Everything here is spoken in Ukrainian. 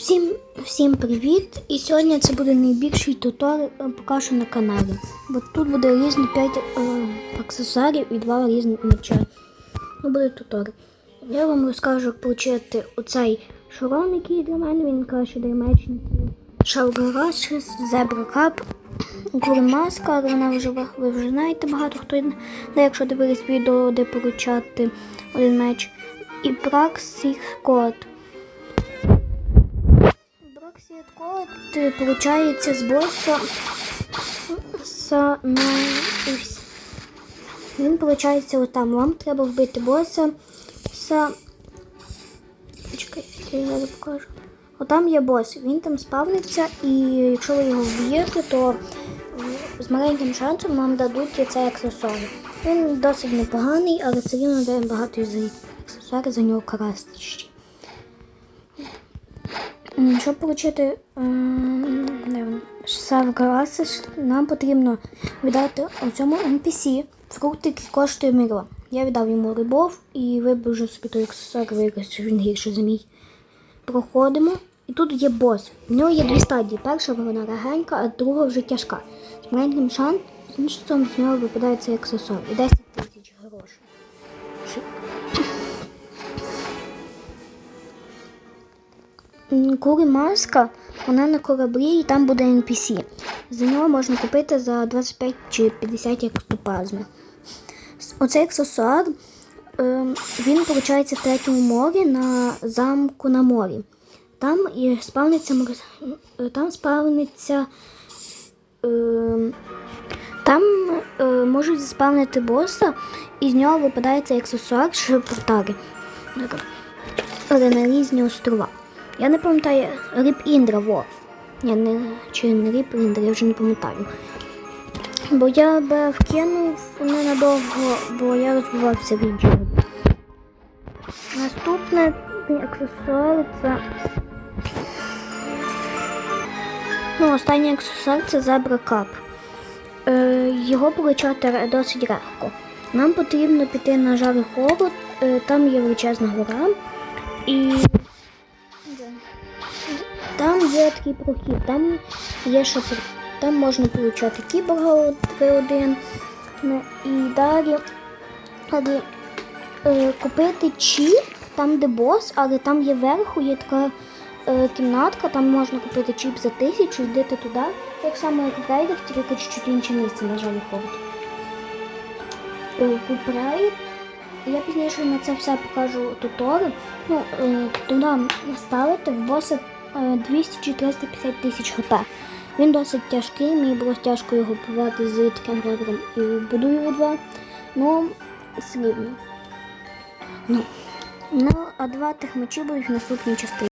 Всім, всім привіт! І сьогодні це буде найбільший тутор поки що на каналі. Бо тут буде різні 5 е, аксесуарів і 2 різні меча. Ну, буде тутор. Я вам розкажу, як отримати оцей шарон, який для мене, він краще для мечників. Шалгараш, зебра кап, маска, але вона вже ви- вже знаєте багато хто. де, якщо дивились відео, де получати один меч. І праксіх Броксіт код з боса на. Він получається отам. Вам треба вбити боса з. Чекайте, я зараз покажу. Отам є бос, він там спавниться, і якщо ви його вб'єте, то е, з маленьким шансом вам дадуть цей аксесуар. Він досить непоганий, але все рівно дає багато за аксесуари за нього красти ще. Щоб отримати Савгараси, нам потрібно віддати цьому NPC фрукт, який коштує мільйон. Я віддав йому рибов і вибив собі той аксесуар, виріс, що він гірше за мій. Проходимо. І тут є бос. В нього є дві стадії. Перша вона легенька, а друга вже тяжка. З маленьким шансом з нього випадає цей аксесуар. І 10 тисяч грошей. М, Кури маска, вона на кораблі і там буде NPC. За нього можна купити за 25 чи 50 ектоплазми. С- Оцей аксесуар е, він виходить в третьому морі на замку на морі. Там і спавниться там спавниться. Е, там е, можуть заспавнити боса, і з нього випадає цей аксесуар шипортари. Але на різні острова. Я не пам'ятаю Ріп Індра, во. Ні, не, чи не Ріп Індра, я вже не пам'ятаю. Бо я би вкинув ненадовго, бо я розбивався в іншому. Наступне аксесуар це. Ну, останній аксесуар це Zebra Cup. Е, його получати досить легко. Нам потрібно піти на жарий холод, е, там є величезна гора. І там є такий прохід, там є шапор. Там можна получати кіборга 3-1. Ну, і далі, далі е, купити чіп, там де бос, але там є вверху, є така е, кімнатка, там можна купити чіп за тисячу, йдете туди. Так само, як в рейдах, тільки чуть-чуть інше місце, на жаль, ходить. Е, я пізніше на це все покажу тутори. Ну, е, туди ставити в боса е, 200 чи 350 тисяч хп. Він досить тяжкий, мені було тяжко його побивати з таким ребром і буду його два. Ну, слідно. Ну, ну, а два тих мечі будуть в наступній частині.